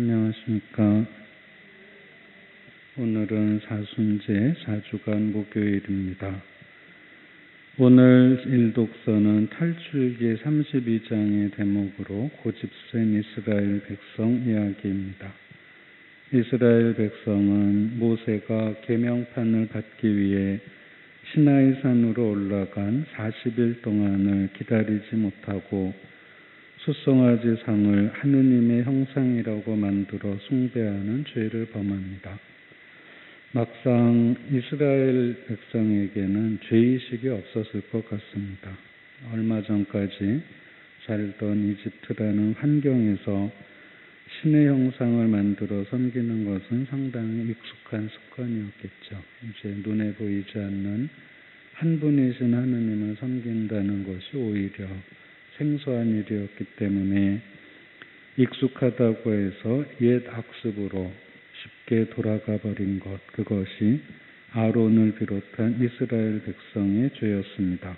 안녕하십니까. 오늘은 사순제 4주간 목요일입니다. 오늘 일독서는 탈출기 32장의 대목으로 고집센 이스라엘 백성 이야기입니다. 이스라엘 백성은 모세가 계명판을 받기 위해 시나이 산으로 올라간 40일 동안을 기다리지 못하고 수송아지 상을 하느님의 형상이라고 만들어 숭배하는 죄를 범합니다. 막상 이스라엘 백성에게는 죄의식이 없었을 것 같습니다. 얼마 전까지 살던 이집트라는 환경에서 신의 형상을 만들어 섬기는 것은 상당히 익숙한 습관이었겠죠. 이제 눈에 보이지 않는 한 분이신 하느님을 섬긴다는 것이 오히려 생소한 일이었기 때문에 익숙하다고 해서 옛 학습으로 쉽게 돌아가 버린 것, 그것이 아론을 비롯한 이스라엘 백성의 죄였습니다.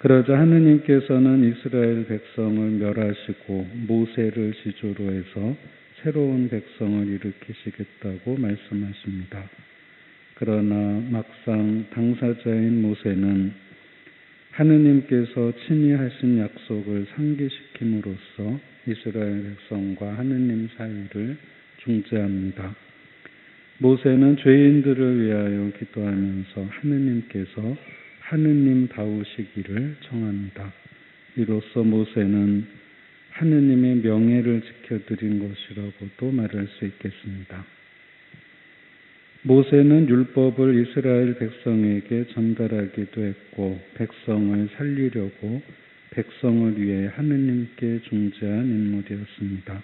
그러자 하느님께서는 이스라엘 백성을 멸하시고 모세를 시조로 해서 새로운 백성을 일으키시겠다고 말씀하십니다. 그러나 막상 당사자인 모세는 하느님께서 친히 하신 약속을 상기시킴으로써 이스라엘 백성과 하느님 사이를 중재합니다. 모세는 죄인들을 위하여 기도하면서 하느님께서 하느님 다우시기를 청합니다. 이로써 모세는 하느님의 명예를 지켜드린 것이라고도 말할 수 있겠습니다. 모세는 율법을 이스라엘 백성에게 전달하기도 했고 백성을 살리려고 백성을 위해 하느님께 중재한 인물이었습니다.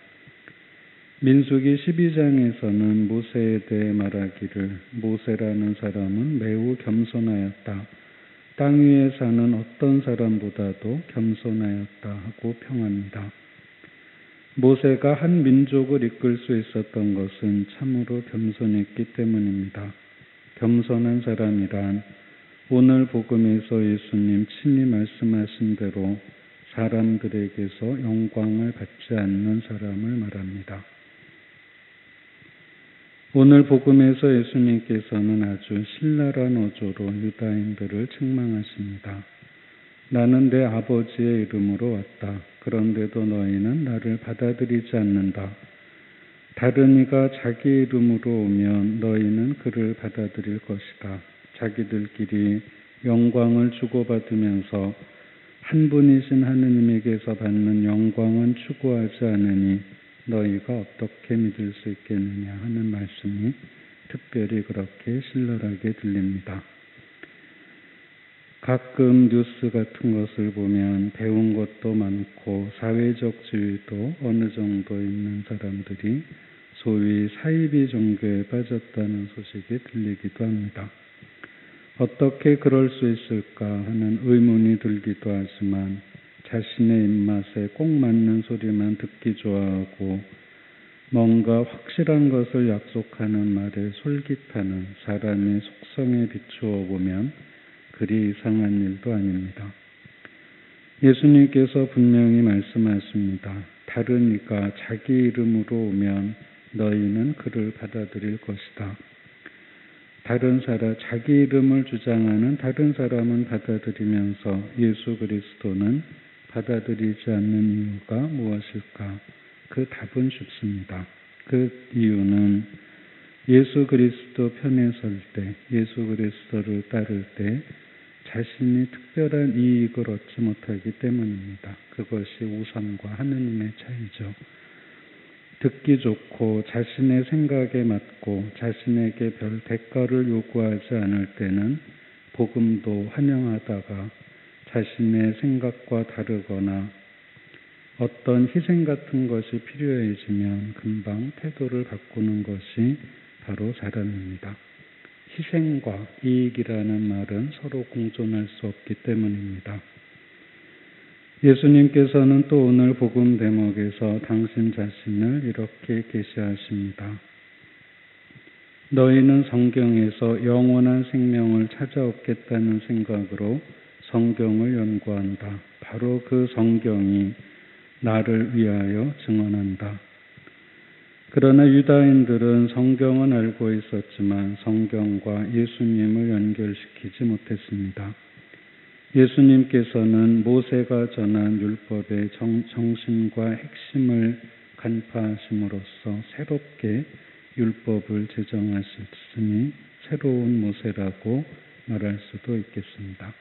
민수기 12장에서는 모세에 대해 말하기를 모세라는 사람은 매우 겸손하였다. 땅 위에 사는 어떤 사람보다도 겸손하였다 하고 평합니다. 모세가 한 민족을 이끌 수 있었던 것은 참으로 겸손했기 때문입니다. 겸손한 사람이란 오늘 복음에서 예수님 친히 말씀하신 대로 사람들에게서 영광을 받지 않는 사람을 말합니다. 오늘 복음에서 예수님께서는 아주 신랄한 어조로 유다인들을 책망하십니다. 나는 내 아버지의 이름으로 왔다. 그런데도 너희는 나를 받아들이지 않는다. 다른 이가 자기 이름으로 오면 너희는 그를 받아들일 것이다. 자기들끼리 영광을 주고받으면서 한 분이신 하느님에게서 받는 영광은 추구하지 않으니 너희가 어떻게 믿을 수 있겠느냐 하는 말씀이 특별히 그렇게 신랄하게 들립니다. 가끔 뉴스 같은 것을 보면 배운 것도 많고 사회적 지위도 어느 정도 있는 사람들이 소위 사이비 종교에 빠졌다는 소식이 들리기도 합니다. 어떻게 그럴 수 있을까 하는 의문이 들기도 하지만 자신의 입맛에 꼭 맞는 소리만 듣기 좋아하고 뭔가 확실한 것을 약속하는 말에 솔깃하는 사람의 속성에 비추어 보면 그리 이상한 일도 아닙니다. 예수님께서 분명히 말씀하십니다. 다른 이가 자기 이름으로 오면 너희는 그를 받아들일 것이다. 다른 사람, 자기 이름을 주장하는 다른 사람은 받아들이면서 예수 그리스도는 받아들이지 않는 이유가 무엇일까? 그 답은 쉽습니다. 그 이유는 예수 그리스도 편에 설 때, 예수 그리스도를 따를 때 자신이 특별한 이익을 얻지 못하기 때문입니다. 그것이 우상과 하느님의 차이죠. 듣기 좋고 자신의 생각에 맞고 자신에게 별 대가를 요구하지 않을 때는 복음도 환영하다가 자신의 생각과 다르거나 어떤 희생 같은 것이 필요해지면 금방 태도를 바꾸는 것이 바로 사람입니다. 희생과 이익이라는 말은 서로 공존할 수 없기 때문입니다. 예수님께서는 또 오늘 복음 대목에서 당신 자신을 이렇게 계시하십니다. 너희는 성경에서 영원한 생명을 찾아 얻겠다는 생각으로 성경을 연구한다. 바로 그 성경이 나를 위하여 증언한다. 그러나 유다인들은 성경은 알고 있었지만 성경과 예수님을 연결시키지 못했습니다. 예수님께서는 모세가 전한 율법의 정, 정신과 핵심을 간파하심으로써 새롭게 율법을 제정하셨으니 새로운 모세라고 말할 수도 있겠습니다.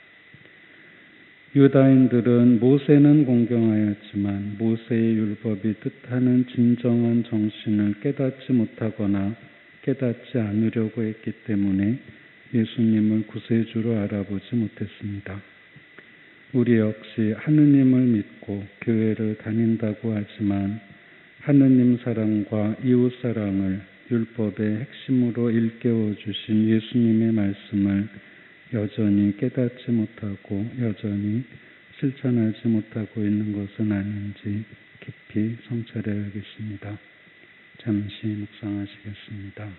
유다인들은 모세는 공경하였지만 모세의 율법이 뜻하는 진정한 정신을 깨닫지 못하거나 깨닫지 않으려고 했기 때문에 예수님을 구세주로 알아보지 못했습니다. 우리 역시 하느님을 믿고 교회를 다닌다고 하지만 하느님 사랑과 이웃 사랑을 율법의 핵심으로 일깨워 주신 예수님의 말씀을 여전히 깨닫지 못하고 여전히 실천하지 못하고 있는 것은 아닌지 깊이 성찰해야 겠습니다. 잠시 묵상하시겠습니다.